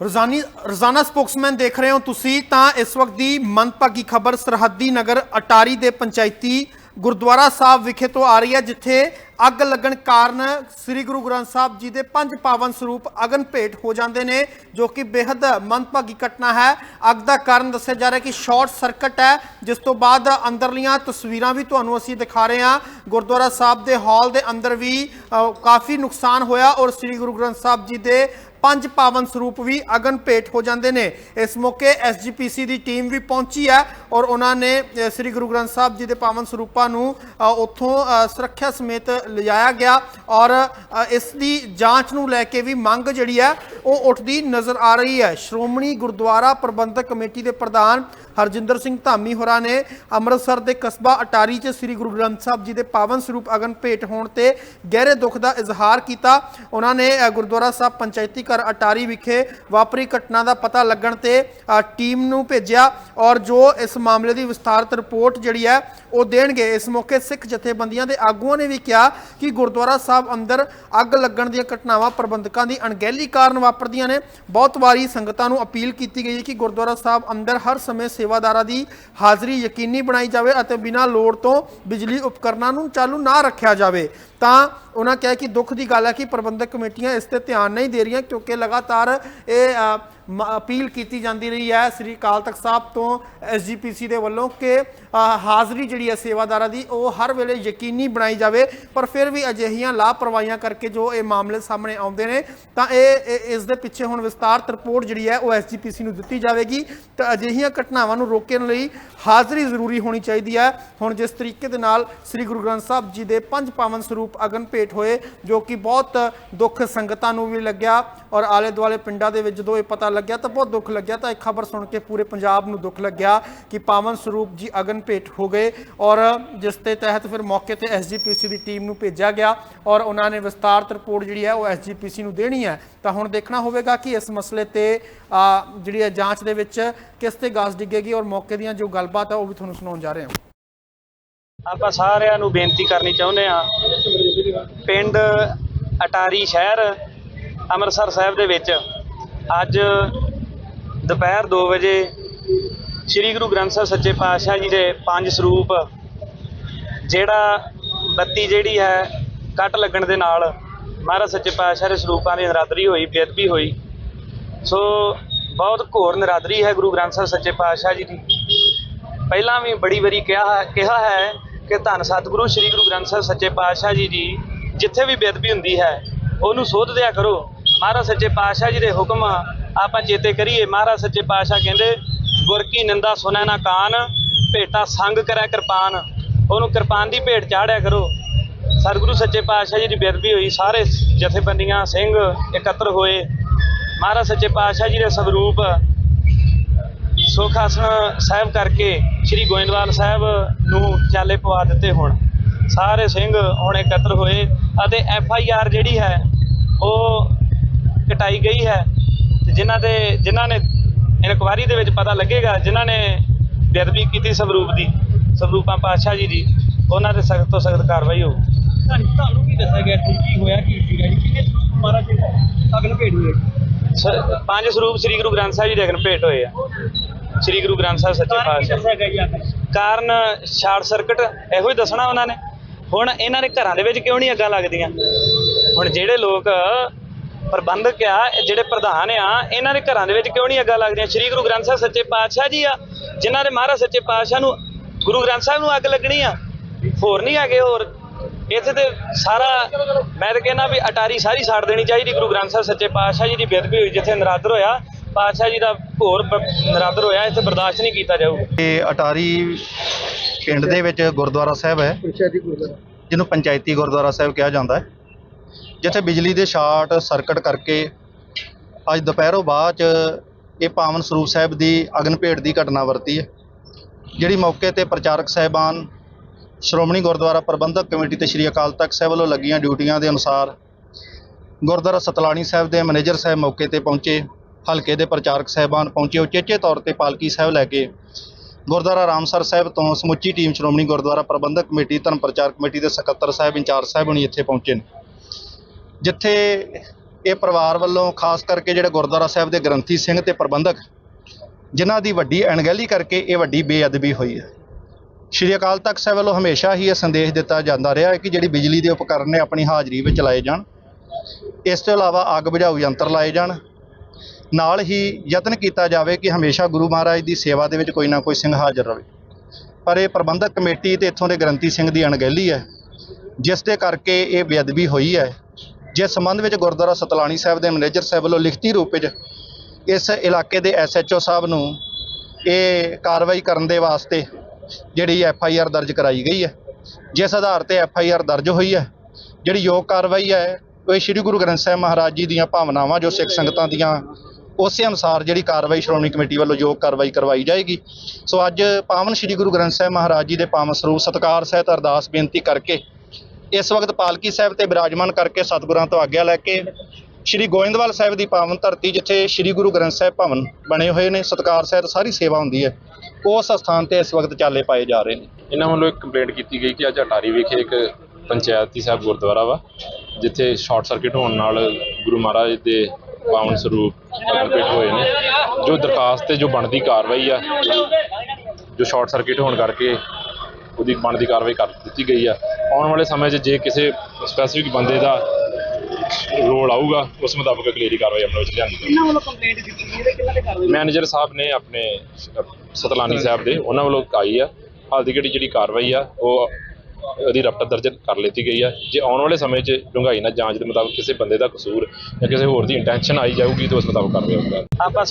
ਰੋਜ਼ਾਨੀ ਰੋਜ਼ਾਨਾ ਸਪੋਕਸਮੈਨ ਦੇਖ ਰਹੇ ਹੋ ਤੁਸੀਂ ਤਾਂ ਇਸ ਵਕਤ ਦੀ ਮੰਦਭਾਗੀ ਖਬਰ ਸਰਹੱਦੀ ਨਗਰ ਅਟਾਰੀ ਦੇ ਪੰਚਾਇਤੀ ਗੁਰਦੁਆਰਾ ਸਾਹਿਬ ਵਿਖੇ ਤੋਂ ਆ ਰਹੀ ਹੈ, ਜਿੱਥੇ ਅੱਗ ਲੱਗਣ ਕਾਰਨ ਸ੍ਰੀ ਗੁਰੂ ਗ੍ਰੰਥ ਸਾਹਿਬ ਜੀ ਦੇ ਪੰਜ ਪਾਵਨ ਸਰੂਪ ਅਗਨ ਭੇਟ ਹੋ ਜਾਂਦੇ ਨੇ, ਜੋ ਕਿ ਬੇहद ਮੰਦਭਾਗੀ ਘਟਨਾ ਹੈ। ਅੱਗ ਦਾ ਕਾਰਨ ਦੱਸਿਆ ਜਾ ਰਿਹਾ ਕਿ ਸ਼ਾਰਟ ਸਰਕਟ ਹੈ, ਜਿਸ ਤੋਂ ਬਾਅਦ ਅੰਦਰਲੀਆਂ ਤਸਵੀਰਾਂ ਵੀ ਤੁਹਾਨੂੰ ਅਸੀਂ ਦਿਖਾ ਰਹੇ ਹਾਂ। ਗੁਰਦੁਆਰਾ ਸਾਹਿਬ ਦੇ ਹਾਲ ਦੇ ਅੰਦਰ ਵੀ ਕਾਫੀ ਨੁਕਸਾਨ ਹੋਇਆ ਔਰ ਸ੍ਰੀ ਗੁਰੂ ਗ੍ਰੰਥ ਸਾਹਿਬ ਜੀ ਦੇ ਪੰਜ ਪਾਵਨ ਸਰੂਪ ਵੀ ਅਗਨ ਭੇਟ ਹੋ ਜਾਂਦੇ ਨੇ। ਇਸ ਮੌਕੇ ਐਸਜੀਪੀਸੀ ਦੀ ਟੀਮ ਵੀ ਪਹੁੰਚੀ ਹੈ ਔਰ ਉਹਨਾਂ ਨੇ ਸ੍ਰੀ ਗੁਰੂ ਗ੍ਰੰਥ ਸਾਹਿਬ ਜੀ ਦੇ ਪਾਵਨ ਸਰੂਪਾਂ ਨੂੰ ਉੱਥੋਂ ਸੁਰੱਖਿਆ ਸਮੇਤ ਲਿਜਾਇਆ ਗਿਆ ਔਰ ਇਸ ਦੀ ਜਾਂਚ ਨੂੰ ਲੈ ਕੇ ਵੀ ਮੰਗ ਜਿਹੜੀ ਹੈ, ਉਹ ਉੱਠਦੀ ਨਜ਼ਰ ਆ ਰਹੀ ਹੈ। ਸ਼੍ਰੋਮਣੀ ਗੁਰਦੁਆਰਾ ਪ੍ਰਬੰਧਕ ਕਮੇਟੀ ਦੇ ਪ੍ਰਧਾਨ ਹਰਜਿੰਦਰ ਸਿੰਘ ਧਾਮੀ ਹੋਰਾਂ ਨੇ ਅੰਮ੍ਰਿਤਸਰ ਦੇ ਕਸਬਾ ਅਟਾਰੀ 'ਚ ਸ੍ਰੀ ਗੁਰੂ ਗ੍ਰੰਥ ਸਾਹਿਬ ਜੀ ਦੇ ਪਾਵਨ ਸਰੂਪ ਅਗਨ ਭੇਟ ਹੋਣ ਤੇ ਗਹਿਰੇ ਦੁੱਖ ਦਾ ਇਜ਼ਹਾਰ ਕੀਤਾ। ਉਹਨਾਂ ਨੇ ਗੁਰਦੁਆਰਾ ਸਾਹਿਬ ਪੰਚਾਇਤੀ ਘਰ ਅਟਾਰੀ ਵਿਖੇ ਵਾਪਰੀ ਘਟਨਾ ਦਾ ਪਤਾ ਲੱਗਣ ਤੇ ਟੀਮ ਨੂੰ ਭੇਜਿਆ ਔਰ ਜੋ ਇਸ ਮਾਮਲੇ ਦੀ ਵਿਸਥਾਰਤ ਰਿਪੋਰਟ ਜਿਹੜੀ ਹੈ, ਉਹ ਦੇਣਗੇ। ਇਸ ਮੌਕੇ ਸਿੱਖ ਜਥੇਬੰਦੀਆਂ ਦੇ ਆਗੂਆਂ ਨੇ ਵੀ ਕਿਹਾ ਕਿ ਗੁਰਦੁਆਰਾ ਸਾਹਿਬ ਅੰਦਰ ਅੱਗ ਲੱਗਣ ਦੀਆਂ ਘਟਨਾਵਾਂ ਪ੍ਰਬੰਧਕਾਂ ਦੀ ਅਣਗਹਿਲੀ ਕਾਰਨ ਵਾਪਰਦੀਆਂ ਨੇ। ਬਹੁਤ ਵਾਰੀ ਸੰਗਤਾਂ ਨੂੰ ਅਪੀਲ ਕੀਤੀ ਗਈ ਹੈ ਕਿ ਗੁਰਦੁਆਰਾ ਸਾਹਿਬ ਅੰਦਰ ਹਰ ਸਮੇਂ ਸੇਵਾਦਾਰਾਂ ਦੀ ਹਾਜ਼ਰੀ ਯਕੀਨੀ ਬਣਾਈ ਜਾਵੇ ਅਤੇ ਬਿਨਾਂ ਲੋੜ ਤੋਂ ਬਿਜਲੀ ਉਪਕਰਨਾਂ ਨੂੰ ਚਾਲੂ ਨਾ ਰੱਖਿਆ ਜਾਵੇ, ਤਾਂ ਉਹਨਾਂ ਕਿਹਾ ਕਿ ਦੁੱਖ ਦੀ ਗੱਲ ਹੈ ਕਿ ਪ੍ਰਬੰਧਕ ਕਮੇਟੀਆਂ ਇਸ ਤੇ ਧਿਆਨ ਨਹੀਂ ਦੇ ਰਹੀਆਂ ਕਿਉਂਕਿ ਲਗਾਤਾਰ ਇਹ ਮ- ਅਪੀਲ ਕੀਤੀ ਜਾਂਦੀ ਰਹੀ ਹੈ ਸ੍ਰੀ ਅਕਾਲ ਤਖਤ ਸਾਹਿਬ ਤੋਂ ਐਸਜੀਪੀਸੀ ਦੇ ਵੱਲੋਂ ਕਿ ਹਾਜ਼ਰੀ ਜਿਹੜੀ ਹੈ ਸੇਵਾਦਾਰਾਂ ਦੀ ਉਹ ਹਰ ਵੇਲੇ ਯਕੀਨੀ ਬਣਾਈ ਜਾਵੇ, ਪਰ ਫਿਰ ਵੀ ਅਜਿਹੀਆਂ ਲਾਪਰਵਾਹੀਆਂ ਕਰਕੇ ਜੋ ਇਹ ਮਾਮਲੇ ਸਾਹਮਣੇ ਆਉਂਦੇ ਨੇ, ਤਾਂ ਇਹ, ਇਹ- ਇਸ ਦੇ ਪਿੱਛੇ ਹੁਣ ਵਿਸਤਾਰਤ ਰਿਪੋਰਟ ਜਿਹੜੀ ਹੈ ਉਹ ਐਸਜੀਪੀਸੀ ਨੂੰ ਦਿੱਤੀ ਜਾਵੇਗੀ, ਤਾਂ ਅਜਿਹੀਆਂ ਘਟਨਾਵਾਂ ਨੂੰ ਰੋਕਣ ਲਈ ਹਾਜ਼ਰੀ ਜ਼ਰੂਰੀ ਹੋਣੀ ਚਾਹੀਦੀ ਹੈ। ਹੁਣ ਜਿਸ ਤਰੀਕੇ ਦੇ ਨਾਲ ਸ੍ਰੀ ਗੁਰੂ ਗ੍ਰੰਥ ਸਾਹਿਬ ਜੀ ਦੇ ਪੰਜ ਪਾਵਨ ਸਰੂਪ ਅਗਨ ਭੇਟ ਭੇਟ ਹੋਏ, ਜੋ ਕਿ ਬਹੁਤ ਦੁੱਖ ਸੰਗਤਾਂ ਨੂੰ ਵੀ ਲੱਗਿਆ ਔਰ ਆਲੇ ਦੁਆਲੇ ਪਿੰਡਾਂ ਦੇ ਵਿੱਚ ਜਦੋਂ ਇਹ ਪਤਾ ਲੱਗਿਆ ਤਾਂ ਬਹੁਤ ਦੁੱਖ ਲੱਗਿਆ। ਤਾਂ ਇਹ ਖਬਰ ਸੁਣ ਕੇ ਪੂਰੇ ਪੰਜਾਬ ਨੂੰ ਦੁੱਖ ਲੱਗਿਆ ਕਿ ਪਾਵਨ ਸਰੂਪ ਜੀ ਅਗਨ ਭੇਟ ਹੋ ਗਏ ਔਰ ਜਿਸ ਦੇ ਤਹਿਤ ਫਿਰ ਮੌਕੇ ਤੇ ਐਸਜੀਪੀਸੀ ਦੀ ਟੀਮ ਨੂੰ ਭੇਜਿਆ ਗਿਆ ਔਰ ਉਹਨਾਂ ਨੇ ਵਿਸਤਾਰਤ ਰਿਪੋਰਟ ਜਿਹੜੀ ਹੈ ਉਹ ਐਸਜੀਪੀਸੀ ਨੂੰ ਦੇਣੀ ਹੈ। ਤਾਂ ਹੁਣ ਦੇਖਣਾ ਹੋਵੇਗਾ ਕਿ ਇਸ ਮਸਲੇ ਤੇ ਜਿਹੜੀ ਹੈ ਜਾਂਚ ਦੇ ਵਿੱਚ ਕਿਸ ਤੇ ਗਾਸ ਡਿੱਗੇਗੀ ਔਰ ਮੌਕੇ ਦੀਆਂ ਜੋ ਗੱਲਬਾਤ ਹੈ ਉਹ ਵੀ ਤੁਹਾਨੂੰ ਸੁਣਾਉਣ ਜਾ ਰਹੇ ਹਾਂ। ਆਪਾਂ ਸਾਰਿਆਂ ਨੂੰ ਬੇਨਤੀ ਕਰਨੀ ਚਾਹੁੰਦੇ ਆ ਪਿੰਡ ਅਟਾਰੀ ਸ਼ਹਿਰ ਅੰਮ੍ਰਿਤਸਰ ਸਾਹਿਬ ਦੇ ਵਿੱਚ ਅੱਜ ਦੁਪਹਿਰ 2 ਵਜੇ ਸ੍ਰੀ ਗੁਰੂ ਗ੍ਰੰਥ ਸਾਹਿਬ ਸੱਚੇ ਪਾਤਸ਼ਾਹ ਜੀ ਦੇ ਪੰਜ ਸਰੂਪ, ਜਿਹੜਾ ਬੱਤੀ ਜਿਹੜੀ ਹੈ, ਕੱਟ ਲੱਗਣ ਦੇ ਨਾਲ ਮਹਾਰਾਜ ਸੱਚੇ ਪਾਤਸ਼ਾਹ ਦੇ ਸਰੂਪਾਂ ਦੀ ਨਰਾਦਰੀ ਹੋਈ, ਬੇਅਦਬੀ ਹੋਈ। ਸੋ ਬਹੁਤ ਘੋਰ ਨਰਾਦਰੀ ਹੈ ਗੁਰੂ ਗ੍ਰੰਥ ਸਾਹਿਬ ਸੱਚੇ ਪਾਤਸ਼ਾਹ ਜੀ ਦੀ। ਪਹਿਲਾਂ ਵੀ ਬੜੀ ਵਾਰੀ ਕਿਹਾ ਕਿਹਾ ਹੈ ਕਿ ਧੰਨ ਸਤਿਗੁਰੂ ਸ੍ਰੀ ਗੁਰੂ ਗ੍ਰੰਥ ਸਾਹਿਬ ਸੱਚੇ ਪਾਤਸ਼ਾਹ ਜੀ ਦੀ ਜਿੱਥੇ ਵੀ ਬੇਅਦਬੀ ਹੁੰਦੀ ਹੈ, ਉਹਨੂੰ ਸੋਧਦਿਆ ਕਰੋ। ਮਹਾਰਾਜ ਸੱਚੇ ਪਾਤਸ਼ਾਹ ਜੀ ਦੇ ਹੁਕਮ ਆਪਾਂ ਚੇਤੇ ਕਰੀਏ। ਮਹਾਰਾਜ ਸੱਚੇ ਪਾਤਸ਼ਾਹ ਕਹਿੰਦੇ, ਗੁਰ ਕੀ ਨਿੰਦਾ ਸੁਣੈ ਨਾ ਕਾਨ, ਭੇਟਾ ਸੰਗ ਕਰੈ ਕਿਰਪਾਨ। ਉਹਨੂੰ ਕਿਰਪਾਨ ਦੀ ਭੇਟ ਚਾੜਿਆ ਕਰੋ। ਸਤਿਗੁਰੂ ਸੱਚੇ ਪਾਤਸ਼ਾਹ ਜੀ ਦੀ ਬੇਅਦਬੀ ਹੋਈ। ਸਾਰੇ ਜਥੇਬੰਦੀਆਂ, ਸਿੰਘ ਇਕੱਤਰ ਹੋਏ। ਮਹਾਰਾਜ ਸੱਚੇ ਪਾਤਸ਼ਾਹ ਜੀ ਦੇ ਸਵਰੂਪ ਸੁਖ ਆਸਣ ਸਾਹਿਬ ਕਰਕੇ ਸ੍ਰੀ ਗੋਇੰਦਵਾਲ ਸਾਹਿਬ ਨੂੰ ਚਾਲੇ ਪਵਾ ਦਿੱਤੇ ਹੁਣ। ਸਾਰੇ ਸਿੰਘ ਹੁਣ ਇਕੱਤਰ ਹੋਏ ਅਤੇ ਐਫ ਆਈ ਆਰ ਜਿਹੜੀ ਹੈ ਉਹ ਕਟਾਈ ਗਈ ਹੈ ਤੇ ਜਿਨ੍ਹਾਂ ਦੇ ਜਿਨ੍ਹਾਂ ਨੇ ਇਨਕੁਆਰੀ ਦੇ ਵਿੱਚ ਪਤਾ ਲੱਗੇਗਾ ਜਿਨ੍ਹਾਂ ਨੇ ਬੇਅਦਬੀ ਕੀਤੀ ਸਵਰੂਪ ਦੀ ਸਵਰੂਪਾਂ ਪਾਤਸ਼ਾਹ ਜੀ ਦੀ ਉਹਨਾਂ ਤੇ ਸਖਤ ਤੋਂ ਸਖਤ ਕਾਰਵਾਈ ਹੋਊ। ਤੁਹਾਨੂੰ ਕੀ ਦੱਸਿਆ ਗਿਆ? ਕੀ ਹੋਇਆ? ਕੀ ਸੀਗਾ ਜੀ? ਕਿਹਨੇ ਸਰੂਪ ਮਹਾਰਾਜ ਜੀ ਅਗਨ ਭੇਟ ਹੋਏ? ਪੰਜ ਸਰੂਪ ਸ੍ਰੀ ਗੁਰੂ ਗ੍ਰੰਥ ਸਾਹਿਬ ਜੀ ਦੇ ਅਗਨ ਭੇਟ ਹੋਏ ਆ। ਸ੍ਰੀ ਗੁਰੂ ਗ੍ਰੰਥ ਸਾਹਿਬ ਸੱਚੇ ਪਾਤਸ਼ਾਹ। ਕਾਰਨ ਸ਼ਾਰਟ ਸਰਕਟ ਇਹੋ ਹੀ ਦੱਸਣਾ ਉਹਨਾਂ ਨੇ। ਹੁਣ ਇਹਨਾਂ ਦੇ ਘਰਾਂ ਦੇ ਵਿੱਚ ਕਿਉਂ ਨਹੀਂ ਅੱਗਾਂ ਲੱਗਦੀਆਂ? ਹੁਣ ਜਿਹੜੇ ਲੋਕ ਪ੍ਰਬੰਧਕ ਆ ਜਿਹੜੇ ਪ੍ਰਧਾਨ ਆ ਇਹਨਾਂ ਦੇ ਘਰਾਂ ਦੇ ਵਿੱਚ ਕਿਉਂ ਨਹੀਂ ਅੱਗਾਂ ਲੱਗਦੀਆਂ? ਸ੍ਰੀ ਗੁਰੂ ਗ੍ਰੰਥ ਸਾਹਿਬ ਸੱਚੇ ਪਾਤਸ਼ਾਹ ਜੀ ਆ। ਜਿਨ੍ਹਾਂ ਦੇ ਮਹਾਰਾਜ ਸੱਚੇ ਪਾਤਸ਼ਾਹ ਨੂੰ ਗੁਰੂ ਗ੍ਰੰਥ ਸਾਹਿਬ ਨੂੰ ਅੱਗ ਲੱਗਣੀ ਆ। ਹੋਰ ਨਹੀਂ ਹੈਗੇ ਹੋਰ। ਇੱਥੇ ਤੇ ਸਾਰਾ ਮੈਂ ਤਾਂ ਕਹਿੰਦਾ ਵੀ ਅਟਾਰੀ ਸਾਰੀ ਸਾੜ ਦੇਣੀ ਚਾਹੀਦੀ ਗੁਰੂ ਗ੍ਰੰਥ ਸਾਹਿਬ ਸੱਚੇ ਪਾਤਸ਼ਾਹ ਜੀ ਦੀ ਬੇਅਦਬੀ ਹੋਈ ਜਿੱਥੇ ਨਰਾਦਰ ਹੋਇਆ। ਪਾਤਸ਼ਾਹ ਜੀ ਦਾ ਹੋਰ ਬ- ਨਰਾਦਰ ਹੋਇਆ, ਇੱਥੇ ਬਰਦਾਸ਼ਤ ਨਹੀਂ ਕੀਤਾ ਜਾਊਗਾ ਇਹ ਅਟਾਰੀ ਪਿੰਡ ਦੇ ਵਿੱਚ ਗੁਰਦੁਆਰਾ ਸਾਹਿਬ ਹੈ, ਜਿਹਨੂੰ ਪੰਚਾਇਤੀ ਗੁਰਦੁਆਰਾ ਸਾਹਿਬ ਕਿਹਾ ਜਾਂਦਾ ਹੈ। ਜਿੱਥੇ ਬਿਜਲੀ ਦੇ ਸ਼ਾਰਟ ਸਰਕਟ ਕਰਕੇ ਅੱਜ ਦੁਪਹਿਰੋਂ ਬਾਅਦ ਚ ਇਹ ਪਾਵਨ ਸਰੂਪ ਸਾਹਿਬ ਦੀ ਅਗਨ ਭੇਟ ਦੀ ਘਟਨਾ ਵਰਤੀ ਹੈ। ਜਿਹੜੀ ਮੌਕੇ ਤੇ ਪ੍ਰਚਾਰਕ ਸਾਹਿਬਾਨ, ਸ਼੍ਰੋਮਣੀ ਗੁਰਦੁਆਰਾ ਪ੍ਰਬੰਧਕ ਕਮੇਟੀ ਤੇ ਸ੍ਰੀ ਅਕਾਲ ਤਖਤ ਸਾਹਿਬ ਵੱਲੋਂ ਲੱਗੀਆਂ ਡਿਊਟੀਆਂ ਦੇ ਅਨੁਸਾਰ ਗੁਰਦੁਆਰਾ ਸਤਲਾਣੀ ਸਾਹਿਬ ਦੇ ਮੈਨੇਜਰ ਸਾਹਿਬ ਮੌਕੇ ਤੇ ਪਹੁੰਚੇ। ਹਲਕੇ ਦੇ ਪ੍ਰਚਾਰਕ ਸਾਹਿਬਾਨ ਪਹੁੰਚੇ। ਉਚੇਚੇ ਤੌਰ ਤੇ ਪਾਲਕੀ ਸਾਹਿਬ ਲੈ ਕੇ ਗੁਰਦੁਆਰਾ ਰਾਮਸਰ ਸਾਹਿਬ ਤੋਂ ਸਮੁੱਚੀ team Shiromani Gurdwara Parbandhak committee, Dharam Parchar committee ਦੇ ਸਕੱਤਰ ਸਾਹਿਬ, ਇੰਚਾਰਜ ਸਾਹਿਬ ਹੁਣੀ ਇੱਥੇ ਪਹੁੰਚੇ ਨੇ। ਜਿੱਥੇ ਇਹ ਪਰਿਵਾਰ ਵੱਲੋਂ ਖਾਸ ਕਰਕੇ ਜਿਹੜੇ ਗੁਰਦੁਆਰਾ ਸਾਹਿਬ ਦੇ ਗ੍ਰੰਥੀ ਸਿੰਘ ਤੇ ਪ੍ਰਬੰਧਕ, ਜਿਨ੍ਹਾਂ ਦੀ ਵੱਡੀ ਅਣਗਹਿਲੀ ਕਰਕੇ ਇਹ ਵੱਡੀ ਬੇਅਦਬੀ ਹੋਈ ਹੈ। ਸ਼੍ਰੀ ਅਕਾਲ ਤਖਤ ਸਾਹਿਬ ਵੱਲੋਂ ਹਮੇਸ਼ਾ ਹੀ ਇਹ ਸੰਦੇਸ਼ ਦਿੱਤਾ ਜਾਂਦਾ ਰਿਹਾ ਹੈ ਕਿ ਜਿਹੜੀ ਬਿਜਲੀ ਦੇ ਉਪਕਰਨ ਨੇ ਆਪਣੀ ਹਾਜ਼ਰੀ ਵਿੱਚ ਲਾਏ ਜਾਣ, ਇਸ ਤੋਂ ਇਲਾਵਾ ਅੱਗ ਬੁਝਾਊ ਯੰਤਰ ਲਾਏ ਜਾਣ ਨਾਲ ਹੀ ਯਤਨ ਕੀਤਾ ਜਾਵੇ ਕਿ ਹਮੇਸ਼ਾ ਗੁਰੂ ਮਹਾਰਾਜ ਦੀ ਸੇਵਾ ਦੇ ਵਿੱਚ ਕੋਈ ਨਾ ਕੋਈ ਸਿੰਘ ਹਾਜ਼ਰ ਰਹੇ। ਪਰ ਇਹ ਪ੍ਰਬੰਧਕ ਕਮੇਟੀ ਤੇ ਇੱਥੋਂ ਦੇ ਗ੍ਰੰਥੀ ਸਿੰਘ ਦੀ ਅਣਗਹਿਲੀ ਹੈ, ਜਿਸ ਦੇ ਕਰਕੇ ਇਹ ਬੇਅਦਬੀ ਹੋਈ ਹੈ। ਜਿਸ ਸੰਬੰਧ ਵਿੱਚ ਗੁਰਦੁਆਰਾ ਸਤਲਾਣੀ ਸਾਹਿਬ ਦੇ ਮੈਨੇਜਰ ਸਾਹਿਬ ਵੱਲੋਂ ਲਿਖਤੀ ਰੂਪ ਵਿੱਚ ਇਸ ਇਲਾਕੇ ਦੇ ਐਸਐਚਓ ਸਾਹਿਬ ਨੂੰ ਇਹ ਕਾਰਵਾਈ ਕਰਨ ਦੇ ਵਾਸਤੇ ਜਿਹੜੀ ਐਫ ਆਈ ਆਰ ਦਰਜ ਕਰਾਈ ਗਈ ਹੈ। ਜਿਸ ਆਧਾਰ ਤੇ ਐਫ ਆਈ ਆਰ ਦਰਜ ਹੋਈ ਹੈ, ਜਿਹੜੀ ਯੋਗ ਕਾਰਵਾਈ ਹੈ, ਉਹ ਸ੍ਰੀ ਗੁਰੂ ਗ੍ਰੰਥ ਸਾਹਿਬ ਮਹਾਰਾਜ ਜੀ ਦੀਆਂ ਭਾਵਨਾਵਾਂ ਜੋ ਸਿੱਖ ਸੰਗਤਾਂ ਦੀਆਂ ਉਸੇ ਅਨੁਸਾਰ ਜਿਹੜੀ ਕਾਰਵਾਈ ਸ਼੍ਰੋਮਣੀ ਕਮੇਟੀ ਵੱਲੋਂ ਯੋਗ ਕਾਰਵਾਈ ਕਰਵਾਈ ਜਾਏਗੀ। ਸੋ ਅੱਜ ਪਾਵਨ ਸ੍ਰੀ ਗੁਰੂ ਗ੍ਰੰਥ ਸਾਹਿਬ ਮਹਾਰਾਜ ਜੀ ਦੇ ਪਾਵਨ ਸਰੂਪ ਸਤਕਾਰ ਸਹਿਤ ਅਰਦਾਸ ਬੇਨਤੀ ਕਰਕੇ, ਇਸ ਵਕਤ ਪਾਲਕੀ ਸਾਹਿਬ ਤੇ ਬਿਰਾਜਮਾਨ ਕਰਕੇ ਸਤਿਗੁਰਾਂ ਤੋਂ ਆਗਿਆ ਲੈ ਕੇ ਸ਼੍ਰੀ ਗੋਇੰਦਵਾਲ ਸਾਹਿਬ ਦੀ ਪਾਵਨ ਧਰਤੀ ਜਿੱਥੇ ਸ਼੍ਰੀ ਗੁਰੂ ਗ੍ਰੰਥ ਸਾਹਿਬ ਭਵਨ ਬਣੇ ਹੋਏ ਨੇ, ਸਤਕਾਰ ਸਹਿਤ ਸਾਰੀ ਸੇਵਾ ਹੁੰਦੀ ਹੈ, ਉਸ ਸਥਾਨ ਤੇ ਇਸ ਵਕਤ ਚਾਲੇ ਪਾਏ ਜਾ ਰਹੇ ਨੇ। ਇਹਨਾਂ ਵੱਲੋਂ ਇੱਕ ਕੰਪਲੇਂਟ ਕੀਤੀ ਗਈ ਕਿ ਅੱਜ ਅਟਾਰੀ ਵਿਖੇ ਇੱਕ ਪੰਚਾਇਤੀ ਸਾਹਿਬ ਗੁਰਦੁਆਰਾ ਵਾ, ਜਿੱਥੇ ਸ਼ਾਰਟ ਸਰਕਟ ਹੋਣ ਨਾਲ ਗੁਰੂ ਮਹਾਰਾਜ ਦੇ ਪਾਵਨ ਸਰੂਪ ਪ੍ਰਗਟ ਹੋਏ ਨੇ। ਜੋ ਦਰਖਾਸਤ ਤੇ ਜੋ ਬਣਦੀ ਕਾਰਵਾਈ ਆ ਜੋ ਸ਼ਾਰਟ ਸਰਕਟ ਹੋਣ ਕਰਕੇ ਉਹਦੀ ਬਣਦੀ ਕਾਰਵਾਈ ਕਰ ਦਿੱਤੀ ਗਈ ਆ। ਆਉਣ ਵਾਲੇ ਸਮੇਂ 'ਚ ਜੇ ਕਿਸੇ ਸਪੈਸੀਫਿਕ ਬੰਦੇ ਦਾ ਰੋਲ ਆਊਗਾ ਉਸ ਮੁਤਾਬਕ ਅਗਲੇਰੀ ਕਾਰਵਾਈ ਅਮਲ ਵਿੱਚ ਲਿਆਂਦੀ ਜਾਊਗੀ। ਇਹਨਾਂ ਵੱਲੋਂ ਕੰਪਲੇਂਟ ਦਿੱਤੀ ਗਈ ਹੈ ਕਿਹਨਾਂ ਦੇ ਕਾਰਵਾਈ ਮੈਨੇਜਰ ਸਾਹਿਬ ਨੇ ਆਪਣੇ ਸਤਲਾਨੀ ਸਾਹਿਬ ਦੇ ਉਹਨਾਂ ਵੱਲੋਂ ਆਈ ਆ। ਹਾਲ ਦੀ ਜਿਹੜੀ ਕਾਰਵਾਈ ਆ ਉਹ ਉਹਦੀ ਰਪਟ ਦਰਜ ਕਰ ਲਿੱਤੀ ਗਈ ਹੈ ਜੇ ਆਉਣ ਵਾਲੇ ਸਮੇਂ 'ਚ ਡੂੰਘਾਈ ਨਾਲ ਜਾਂਚ ਦੇ ਮੁਤਾਬਕ ਕਿਸੇ ਬੰਦੇ ਦਾ ਕਸੂਰ ਜਾਂ ਕਿਸੇ ਹੋਰ ਦੀ ਇੰਟੈਂਸ਼ਨ ਆਈ ਜਾਊਗੀ, ਤਾਂ ਉਸ ਮੁਤਾਬਕ ਕਾਰਵਾਈ ਹੋਊਗਾ ਆਪਾਂ